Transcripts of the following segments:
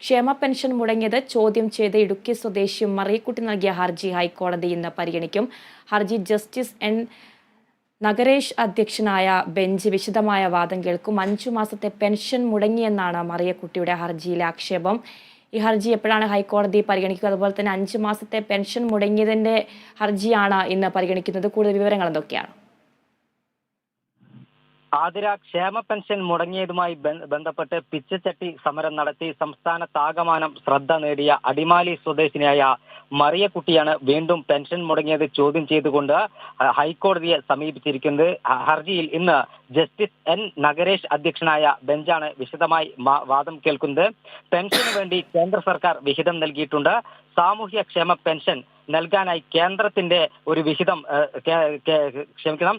ക്ഷേമ പെൻഷൻ മുടങ്ങിയത് ചോദ്യം ചെയ്ത് ഇടുക്കി സ്വദേശി മറിയക്കുട്ടി നൽകിയ ഹർജി ഹൈക്കോടതി ഇന്ന് പരിഗണിക്കും. ഹർജി ജസ്റ്റിസ് എൻ. നഗരേഷ് അധ്യക്ഷനായ ബെഞ്ച് വിശദമായ വാദം കേൾക്കും. അഞ്ചു മാസത്തെ പെൻഷൻ മുടങ്ങിയെന്നാണ് മറിയക്കുട്ടിയുടെ ഹർജിയിലെ ആക്ഷേപം. ഈ ഹർജി എപ്പോഴാണ് ഹൈക്കോടതി പരിഗണിക്കുക? അതുപോലെ തന്നെ അഞ്ചു മാസത്തെ പെൻഷൻ മുടങ്ങിയതിന്റെ ഹർജിയാണ് ഇന്ന് പരിഗണിക്കുന്നത്. കൂടുതൽ വിവരങ്ങൾ എന്തൊക്കെയാണ്? ആതിര ക്ഷേമ പെൻഷൻ മുടങ്ങിയതുമായി ബന്ധപ്പെട്ട് പിച്ചച്ചട്ടി സമരം നടത്തി സംസ്ഥാനത്താകമാനം ശ്രദ്ധ നേടിയ അടിമാലി സ്വദേശിനിയായ മറിയക്കുട്ടിയാണ് വീണ്ടും പെൻഷൻ മുടങ്ങിയത് ചോദ്യം ചെയ്തുകൊണ്ട് ഹൈക്കോടതിയെ സമീപിച്ചിരിക്കുന്നത്. ഹർജിയിൽ ഇന്ന് ജസ്റ്റിസ് എൻ നഗരേഷ് അധ്യക്ഷനായ ബെഞ്ചാണ് വിശദമായി വാദം കേൾക്കുന്നത്. പെൻഷന് വേണ്ടി കേന്ദ്ര സർക്കാർ വിഹിതം നൽകിയിട്ടുണ്ട്. സാമൂഹ്യ ക്ഷേമ പെൻഷൻ നൽകാനായി കേന്ദ്രത്തിന്റെ ഒരു വിഹിതം ക്ഷമിക്കണം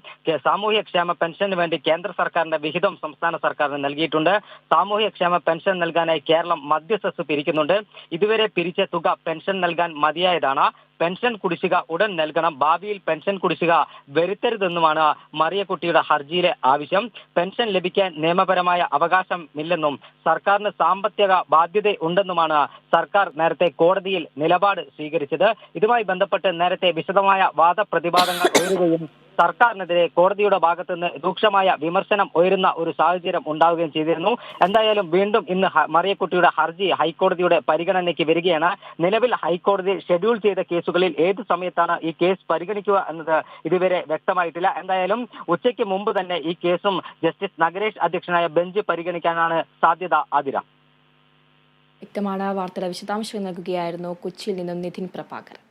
സാമൂഹ്യ ക്ഷേമ പെൻഷന് വേണ്ടി കേന്ദ്ര സർക്കാരിന്റെ വിഹിതം സംസ്ഥാന സർക്കാരിന് നൽകിയിട്ടുണ്ട്. സാമൂഹ്യ ക്ഷേമ പെൻഷൻ നൽകാനായി കേരളം മധ്യസ്ഥസ് പിരിക്കുന്നുണ്ട് ഇതുവരെ പിരിച്ച തുക പെൻഷൻ നൽകാൻ മതിയായതാണ്. പെൻഷൻ കുടിശ്ശിക ഉടൻ നൽകണം. ഭാവിയിൽ പെൻഷൻ കുടിശ്ശിക വരുത്തരുതെന്നുമാണ് മറിയക്കുട്ടിയുടെ ഹർജിയിലെ ആവശ്യം. പെൻഷൻ ലഭിക്കാൻ നിയമപരമായ അവകാശം ഇല്ലെന്നും സർക്കാരിന് സാമ്പത്തിക ബാധ്യത ഉണ്ടെന്നുമാണ് സർക്കാർ നേരത്തെ കോടതിയിൽ നിലപാട് സ്വീകരിച്ചത്. ഇതുമായി ബന്ധപ്പെട്ട് നേരത്തെ വിശദമായ വാദപ്രതിവാദങ്ങൾ ഉയരുകയും സർക്കാരിനെതിരെ കോടതിയുടെ ഭാഗത്തു നിന്ന് രൂക്ഷമായ വിമർശനം ഉയരുന്ന ഒരു സാഹചര്യം ഉണ്ടാവുകയും ചെയ്തിരുന്നു. എന്തായാലും വീണ്ടും ഇന്ന് മറിയക്കുട്ടിയുടെ ഹർജി ഹൈക്കോടതിയുടെ പരിഗണനയ്ക്ക് വരികയാണ്. നിലവിൽ ഹൈക്കോടതി ഷെഡ്യൂൾ ചെയ്ത കേസുകളിൽ ഏത് സമയത്താണ് ഈ കേസ് പരിഗണിക്കുക എന്നത് ഇതുവരെ വ്യക്തമായിട്ടില്ല. എന്തായാലും ഉച്ചയ്ക്ക് മുമ്പ് തന്നെ ഈ കേസും ജസ്റ്റിസ് നഗരേഷ് അധ്യക്ഷനായ ബെഞ്ച് പരിഗണിക്കാനാണ് സാധ്യത ആതിര. വ്യക്തമാണ് വാർത്തയുടെ വിശദാംശങ്ങൾ നൽകുകയായിരുന്നു കൊച്ചിയിൽ നിന്നും നിതിൻ പ്രഭാകരൻ.